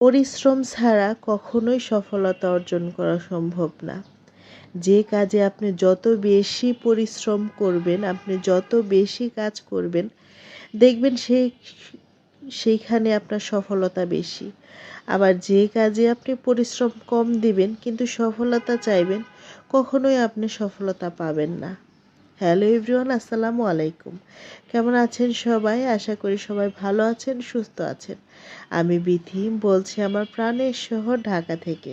পরিশ্রম ছাড়া কখনোই সফলতা অর্জন করা সম্ভব না। যে কাজে আপনি যত বেশি পরিশ্রম করবেন, আপনি যত বেশি কাজ করবেন, দেখবেন সেই সেইখানে আপনার সফলতা বেশি। আবার যে কাজে আপনি পরিশ্রম কম দিবেন, কিন্তু সফলতা চাইবেন, কখনোই আপনি সফলতা পাবেন না। হ্যালো এভরিওয়ান, আসসালামু আলাইকুম। কেমন আছেন সবাই? আশা করি সবাই ভালো আছেন, সুস্থ আছেন। আমি বিথি, বলছি আমার প্রাণের শহর ঢাকা থেকে।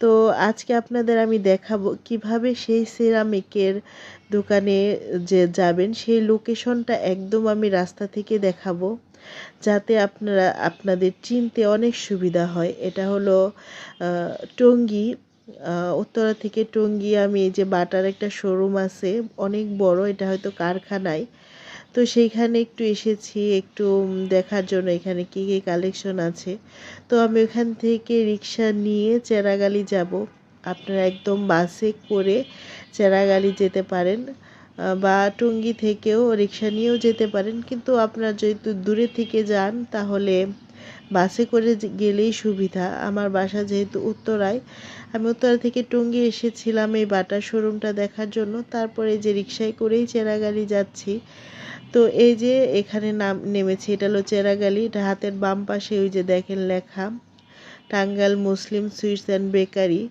তো আজকে আপনাদের আমি দেখাবো কীভাবে সেই সিরামিকের দোকানে যে যাবেন, সেই লোকেশনটা একদম আমি রাস্তা থেকে দেখাবো, যাতে আপনারা, আপনাদের চিনতে অনেক সুবিধা হয়। এটা হলো টঙ্গী উত্তরা থেকে টঙ্গী আমি যে বাটার একটা শোরুম আছে, অনেক বড়, এটা হয়তো কারখানায়। তো সেইখানে একটু এসেছি, একটু দেখার জন্য এখানে কী কী কালেকশন আছে। তো আমি ওখান থেকে রিক্সা নিয়ে চেরাগালি যাব। আপনারা একদম বাসে করে চেরাগালি যেতে পারেন বা টঙ্গী থেকেও রিক্সা নিয়েও যেতে পারেন। কিন্তু আপনারা যেহেতু দূরে থেকে যান, তাহলে বাসে করে গেলেই সুবিধা। আমার বাসা যেহেতু উত্তরায়, আমি উত্তরা থেকে টঙ্গী এসেছিলাম এই বাটার শোরুমটা দেখার জন্য। তারপরে যে রিক্সায় করেই চেরাগালি যাচ্ছি। তো এই যে এখানে নাম নেমেছি, এটা হলো চেরাগালি। এটা হাতের বাম পাশে ওই যে দেখেন লেখা Tangail Muslim sweets and bakery.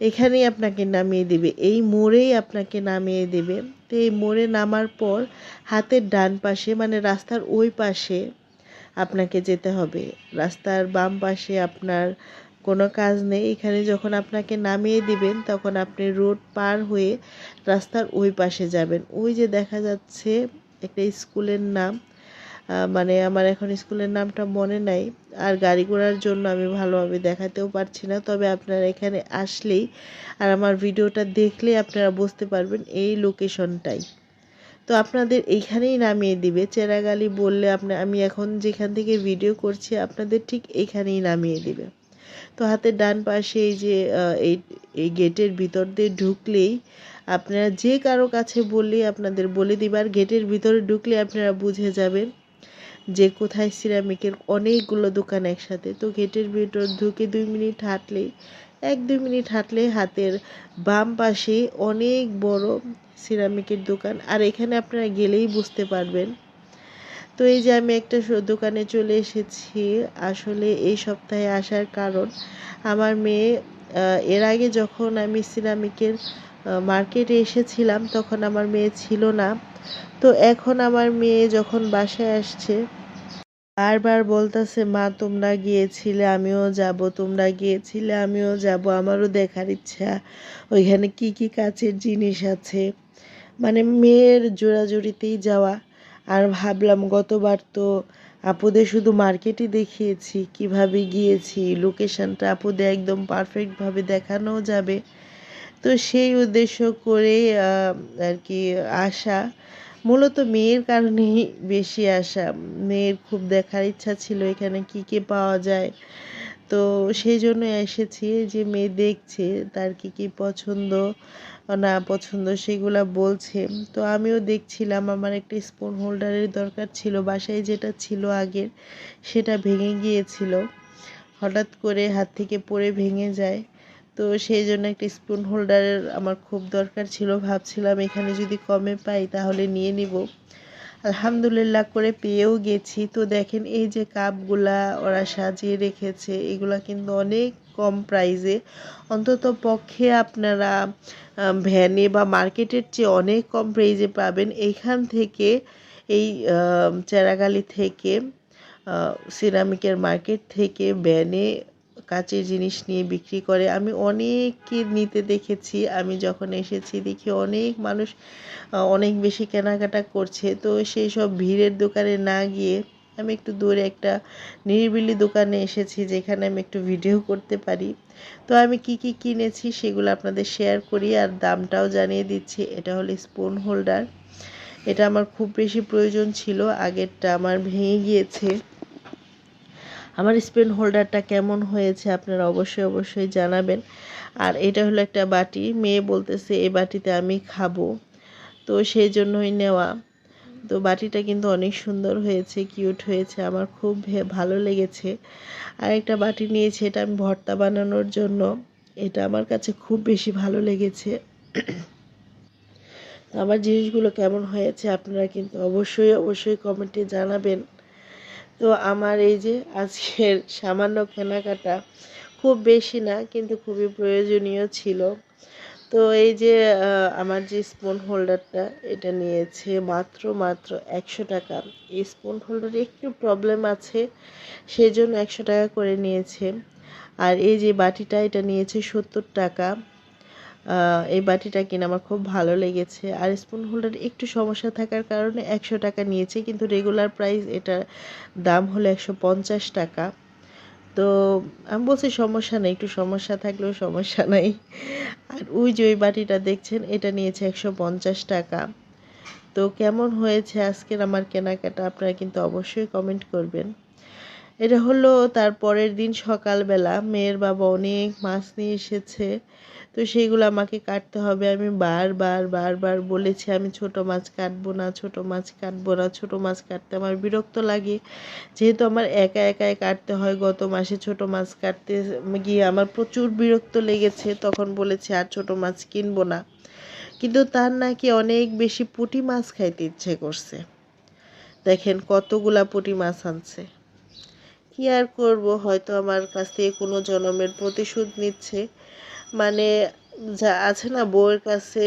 এখানেই আপনাকে নামিয়ে দেবে, এই মোড়েই আপনাকে নামিয়ে দেবে। তো এই মোড়ে নামার পর হাতের ডান পাশে মানে রাস্তার ওই পাশে আপনাকে যেতে হবে। রাস্তার বাম পাশে আপনার কোনো কাজ নেই। এখানে যখন আপনাকে নামিয়ে দিবেন, তখন আপনি রোড পার হয়ে রাস্তার ওই পাশে যাবেন। ওই যে দেখা যাচ্ছে একটা স্কুলের নাম মানে আমার এখন স্কুলের নামটা মনে নাই। আর গাড়ি ঘোড়ার জন্য আমি ভালোভাবে দেখাতেও পারছি না। তবে আপনারা এখানে আসলেই আর আমার ভিডিওটা দেখলে আপনারা বুঝতে পারবেন এই লোকেশনটাই। তো আপনাদের এইখানেই নামিয়ে দিবে। চেরাগালি বললে আপনার আমি এখন যেখান থেকে ভিডিও করছি, আপনাদের ঠিক এইখানেই নামিয়ে দিবে। তো হাতের ডান পাশে এই যে এই এই গেটের ভিতর দিয়ে ঢুকলেই আপনারা যে কারও কাছে বললেই আপনাদের বলে দিবার গেটের ভিতরে ঢুকলে আপনারা বুঝে যাবেন যে কোথায় সিরামিকের অনেকগুলো দোকান একসাথে। তো গেটের ভিতর ঢুকে দুই মিনিট হাঁটলেই এক দুই মিনিট হাঁটলে হাতের বাম পাশে অনেক বড় সিরামিকের দোকান। আর এখানে আপনারা গেলেই বুঝতে পারবেন। তো এই যে আমি একটা দোকানে চলে এসেছি। আসলে এই সপ্তাহে আসার কারণ, আমার মেয়ে এর আগে যখন আমি সিরামিকের মার্কেটে এসেছিলাম, তখন আমার মেয়ে ছিল না। তো এখন আমার মেয়ে যখন বাসায় আসছে বারবার বলতেছে, মা, তোমরা গিয়েছিলে, আমিও যাব, তোমরা গিয়েছিলে, আমিও যাব, আমারও দেখার ইচ্ছা। ওইখানে কি কি কাচের জিনিস আছে? মানে মেয়ের জোড়াজুড়িতেই যাওয়া। আর ভাবলাম, গতবার তো আপুদের শুধু মার্কেটই দেখিয়েছি, কীভাবে গিয়েছি, লোকেশানটা আপুদের একদম পারফেক্টভাবে দেখানোও যাবে। তো সেই উদ্দেশ্য করে আর কি, আসা। মূলত মেয়ের কারণেই বেশি আসা। মেয়ের খুব দেখার ইচ্ছা ছিল এখানে কি কি পাওয়া যায়। তো সেই জন্য এসেছি যে মেয়ে দেখছে, তার কি কি পছন্দ না পছন্দ সেগুলা বলছে। তো আমিও দেখছিলাম, আমার একটা স্পুন হোল্ডারের দরকার ছিল, বাসায় যেটা ছিল আগের, সেটা ভেঙে গিয়েছিল। হঠাৎ করে হাত থেকে পড়ে ভেঙে যায়। তো সেই জন্য একটা স্পুন হোল্ডারের আমার খুব দরকার ছিল। ভাবছিলাম এখানে যদি কমে পাই তাহলে নিয়ে নিব। আলহামদুলিল্লাহ করে পেয়েও গেছি। তো দেখেন এই যে কাপগুলা ওরা সাজিয়ে রেখেছে, এগুলা কিন্তু অনেক কম প্রাইজে অন্তত পক্ষে আপনারা ভ্যানে বা মার্কেটের চেয়ে অনেক কম প্রাইজে পাবেন। এইখান থেকে এই চেরাগালি থেকে সিরামিকের মার্কেট থেকে ভ্যানে কাচের জিনিস নিয়ে বিক্রি করে। আমি অনেককে নিতে দেখেছি। আমি যখন এসেছি দেখি অনেক মানুষ অনেক বেশি কেনাকাটা করছে। তো সেই সব ভিড়ের দোকানে না গিয়ে আমি একটু দূরে একটা নিরিবিলি দোকানে এসেছি, যেখানে আমি একটু ভিডিও করতে পারি। তো আমি কি কি কিনেছি সেগুলো আপনাদের শেয়ার করি আর দামটাও জানিয়ে দিচ্ছি। এটা হলো স্পুন হোল্ডার এটা আমার খুব বেশি প্রয়োজন ছিল। আগেরটা আমার ভেঙে গিয়েছে। আমার স্পেন হোল্ডারটা কেমন হয়েছে আপনারা অবশ্যই অবশ্যই জানাবেন। আর এটা হলো একটা বাটি, মেয়ে বলতেছে এই বাটিতে আমি খাব। তো সেই জন্যই নেওয়া। তো বাটিটা কিন্তু অনেক সুন্দর হয়েছে, কিউট হয়েছে, আমার খুব ভালো লেগেছে। আর একটা বাটি নিয়েছি, এটা আমি ভর্তা বানানোর জন্য। এটা আমার কাছে খুব বেশি ভালো লেগেছে। আমার জিনিসগুলো কেমন হয়েছে আপনারা কিন্তু অবশ্যই অবশ্যই কমেন্টে জানাবেন। তো আমার এই যে আজকের সামান্য কেনাকাটা খুব বেশি না, কিন্তু খুবই প্রয়োজনীয় ছিল। তো এই যে আমার যে স্পুন হোল্ডারটা এটা নিয়েছে মাত্র মাত্র একশো টাকা। এই স্পুন হোল্ডারে একটু প্রবলেম আছে সেই জন্য একশো টাকা করে নিয়েছে। আর এই যে বাটিটা, এটা নিয়েছে সত্তর টাকা। এই বাটিটা কিনে আমার খুব ভালো লেগেছে। আর স্পুন হোল্ডার একটু সমস্যা থাকার কারণে একশো টাকা নিয়েছে, কিন্তু রেগুলার প্রাইস এটার দাম হলো একশো পঞ্চাশ টাকা। তো আমি বলছি সমস্যা নেই, একটু সমস্যা থাকলেও সমস্যা নাই। আর ওই যে ওই বাটিটা দেখছেন, এটা নিয়েছে একশো পঞ্চাশ টাকা। তো কেমন হয়েছে আজকের আমার কেনাকাটা, আপনারা কিন্তু অবশ্যই কমেন্ট করবেন। এটা হলো তার পরের দিন সকালবেলা। মেয়ের বাবা অনেক মাছ নিয়ে এসেছে। তো সেইগুলো আমাকে কাটতে হবে। আমি বারবার বারবার বলেছি, আমি ছোট মাছ কাটবো না, ছোট মাছ কাটবো না, ছোট মাছ কাটতে আমার বিরক্ত লাগে। যেহেতু আমার একা একাই কাটতে হয়, গত মাসে ছোট মাছ কাটতে গিয়ে আমার প্রচুর বিরক্ত লেগেছে। তখন বলেছি, আর ছোট মাছ কিনবো না। কিন্তু তার নাকি অনেক বেশি পুঁটি মাছ খাইতে ইচ্ছে করছে। দেখেন কতগুলা পুঁটি মাছ আনছে। কি আর করব? হয়তো আমার কাছ থেকে কোনো জনমের প্রতিশোধ নিচ্ছে। মানে যা আছে না, বউয়ের কাছে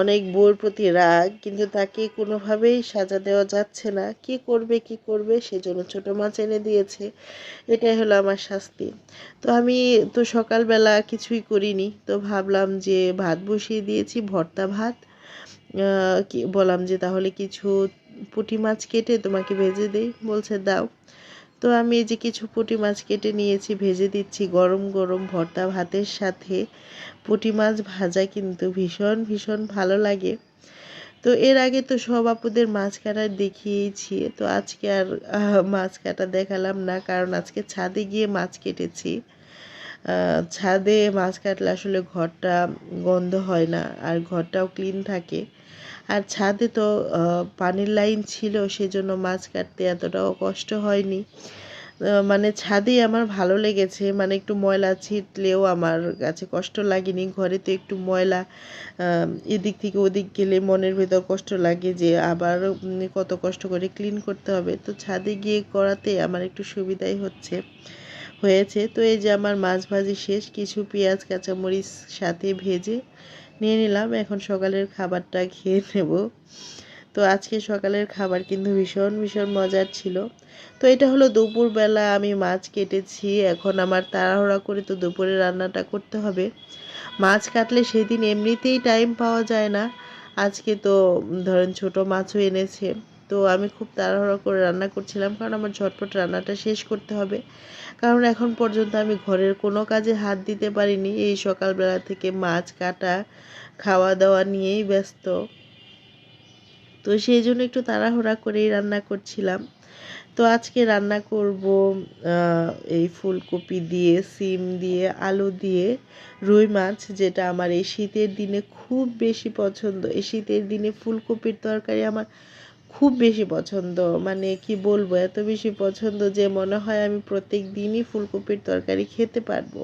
অনেক বউয়ের প্রতি রাগ, কিন্তু তাকে কোনোভাবেই সাজা দেওয়া যাচ্ছে না। কি করবে কি করবে সেজন্য ছোটো মাছ এনে দিয়েছে। এটাই হলো আমার শাস্তি। তো আমি তো সকালবেলা কিছুই করিনি। তো ভাবলাম যে ভাত বসিয়ে দিয়েছি, ভর্তা ভাত। কি বললাম যে তাহলে কিছু পুঁটি মাছ কেটে তোমাকে ভেজে দেই। বলছে দাও। তো আমি এই যে কিছু পুঁটি মাছ কেটে নিয়েছি, ভেজে দিচ্ছি গরম গরম ভর্তা ভাতের সাথে। পুঁটি মাছ ভাজা কিন্তু ভীষণ ভীষণ ভালো লাগে। তো এর আগে তো সব আপুদের মাছ কাটা দেখিয়েছি, তো আজকে আর মাছ কাটা দেখালাম না, কারণ আজকে ছাদে গিয়ে মাছ কেটেছি। ছাদে মাছ কাটলে আসলে ঘরটা গন্ধ হয় না, আর ঘরটাও ক্লিন থাকে। আর ছাদে তো পানির লাইন ছিল, সেজন্য মাছ কাটতে এতটাও কষ্ট হয়নি। মানে ছাদেই আমার ভালো লেগেছে মানে একটু ময়লা ছিটলেও আমার কাছে কষ্ট লাগেনি। ঘরে তো একটু ময়লা এদিক থেকে ওদিক গেলে মনের ভেতর কষ্ট লাগে যে আবার কত কষ্ট করে ক্লিন করতে হবে। তো ছাদে গিয়ে করাতে আমার একটু সুবিধাই হচ্ছে, হয়েছে। তো এই যে আমার মাছ ভাজি শেষ, কিছু পেঁয়াজ, কাঁচামরিচ সাথে ভেজে নিয়ে নিলাম। এখন সকালের খাবারটা খেয়ে নেব। তো আজকে সকালের খাবার কিন্তু ভীষণ ভীষণ মজার ছিল। তো এটা হলো দুপুরবেলা আমি মাছ কেটেছি। এখন আমার তাড়াহুড়া করে তো দুপুরে রান্নাটা করতে হবে। মাছ কাটলে সেদিন এমনিতেই টাইম পাওয়া যায় না। আজকে তো ধরেন ছোট মাছও এনেছে। তো আমি খুব তাড়াহুড়া করে রান্না করছিলাম কারণ আমার ঝটপট রান্নাটা শেষ করতে হবে। কারণ এখন পর্যন্ত আমি ঘরের কোনো কাজে হাত দিতে পারিনি। এই সকালবেলা থেকে মাছ কাটা খাওয়া দাওয়া নিয়েই ব্যস্ত। তো সেই জন্য একটু তাড়াহুড়া করেই রান্না করছিলাম। তো আজকে রান্না করব এই ফুলকপি দিয়ে, সিম দিয়ে, আলু দিয়ে রুই মাছ, যেটা আমার এই শীতের দিনে খুব বেশি পছন্দ। এই শীতের দিনে ফুলকপির তরকারি আমার খুব বেশি পছন্দ। মানে কি বলব, এত বেশি পছন্দ যে মনে হয় আমি প্রত্যেক দিনই ফুলকপির তরকারি খেতে পারব।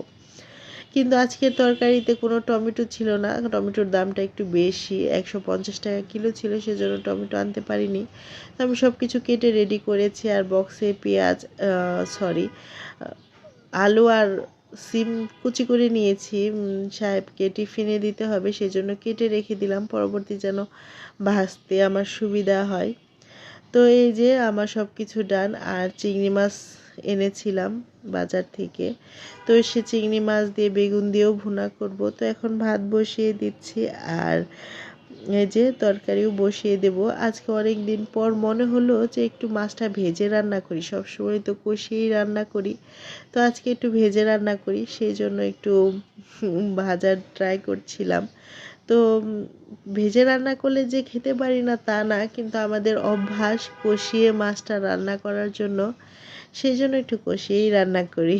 কিন্তু আজকের তরকারিতে কোনো টমেটো ছিল না। টমেটোর দামটা একটু বেশি, একশো পঞ্চাশ টাকা কিলো ছিল, সেজন্য টমেটো আনতে পারিনি। তো আমি সব কিছু কেটে রেডি করেছি আর বক্সে পেঁয়াজ সরি আলু আর সিম কুচি করে নিয়েছি। সাহেবকে টিফিনে দিতে হবে, সেজন্য কেটে রেখে দিলাম। পরবর্তী যেন ভাজতে আমার সুবিধা হয়। তো এই যে আমার সব কিছু ডান আর চিংড়ি মাছ এনেছিলাম বাজার থেকে। তো সে চিংড়ি মাছ দিয়ে বেগুন দিয়েও ভুনা করব। তো এখন ভাত বসিয়ে দিচ্ছি আর এই যে তরকারিও বসিয়ে দেব। আজকে অনেক দিন পর মনে হলো যে একটু মাছটা ভেজে রান্না করি। সবসময় তো কষিয়েই রান্না করি। তো আজকে একটু ভেজে রান্না করি, সেই জন্য একটু ভাজার ট্রাই করছিলাম। তো ভেজে রান্না করলে যে খেতে পারি না তা না, কিন্তু আমাদের অভ্যাস কষিয়ে মাছটা রান্না করার জন্য সেই জন্য একটু কষিয়েই রান্না করি।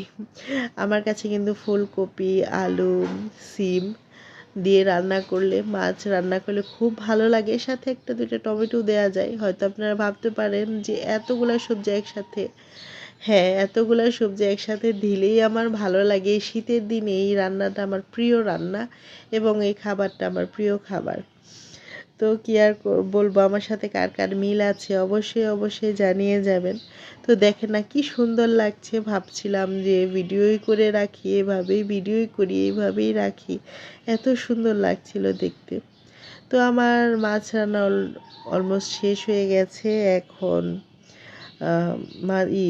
আমার কাছে কিন্তু ফুলকপি, আলু, সিম দিয়ে রান্না করলে, মাছ রান্না করলে খুব ভালো লাগে। সাথে একটা দুটো টমেটো দেওয়া যায়। হয়তো আপনারা ভাবতে পারেন যে এতগুলা সবজি একসাথে হ্যাঁ এতগুলা সবজি একসাথে দিলেই আমার ভালো লাগে। শীতের দিনে এই রান্নাটা আমার প্রিয় রান্না এবং এই খাবারটা আমার প্রিয় খাবার। তো কি আর বলব? আমার সাথে কার কার মিল আছে? অবশ্যই অবশ্যই জানিয়ে যাবেন। তো দেখেন না, কি সুন্দর লাগছে। ভাবছিলাম যে ভিডিওই করে রাখি, এভাবেই ভিডিওই করি এইভাবেই রাখি। এত সুন্দর লাগছিল দেখতে। তো আমার মাছ রান্না অলমোস্ট শেষ হয়ে গেছে। এখন ই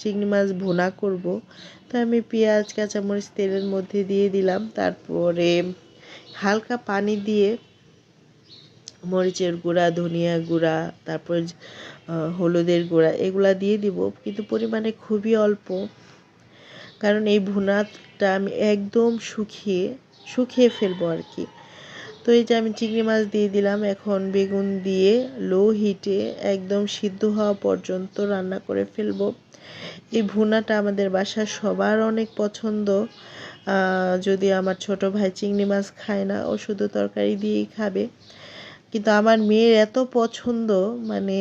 চিংড়ি মাছ ভুনা করব। তো আমি পেঁয়াজ, কাঁচামরিচ, তেলের মধ্যে দিয়ে দিলাম। তারপরে হালকা পানি দিয়ে মরিচের গুঁড়া, ধনিয়া গুঁড়া, তারপর হলুদের গুঁড়া এগুলা দিয়ে দিব। কিন্তু পরিমাণে খুবই অল্প। কারণ এই ভুনাটা আমি একদম শুকিয়ে শুকিয়ে ফেলব আর কি তো এই যে আমি চিংড়ি মাছ দিয়ে দিলাম, এখন বেগুন দিয়ে লো হিটে একদম সিদ্ধ হওয়া পর্যন্ত রান্না করে ফেলব। এই ভুনাটা আমাদের বাসার সবার অনেক পছন্দ। যদি আমার ছোট ভাই চিংড়ি মাছ খায় না, ও শুধু তরকারি দিয়েই খাবে। কিন্তু আমার মেয়ের এত পছন্দ মানে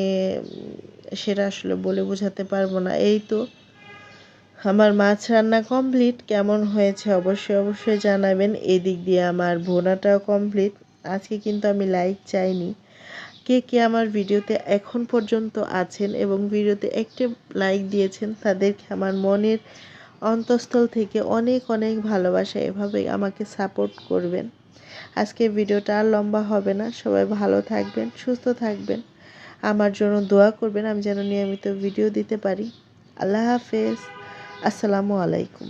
সেটা আসলে বলে বোঝাতে পারব না। এই তো আমার মাছ রান্না কমপ্লিট কেমন হয়েছে অবশ্যই অবশ্যই জানাবেন। এদিক দিয়ে আমার ভোনাটাও কমপ্লিট আজকে কিন্তু আমি লাইক চাইনি। কে কে আমার ভিডিওতে এখন পর্যন্ত আছেন এবং ভিডিওতে একটি লাইক দিয়েছেন, তাদেরকে আমার মনের অন্তঃস্থল থেকে অনেক অনেক ভালোবাসা। এভাবে আমাকে সাপোর্ট করবেন। আজকে ভিডিওটা আর লম্বা হবে না। সবাই ভালো থাকবেন, সুস্থ থাকবেন। আমার জন্য দোয়া করবেন, আমি যেন নিয়মিত ভিডিও দিতে পারি। আল্লাহ হাফেজ। আসসালামু আলাইকুম।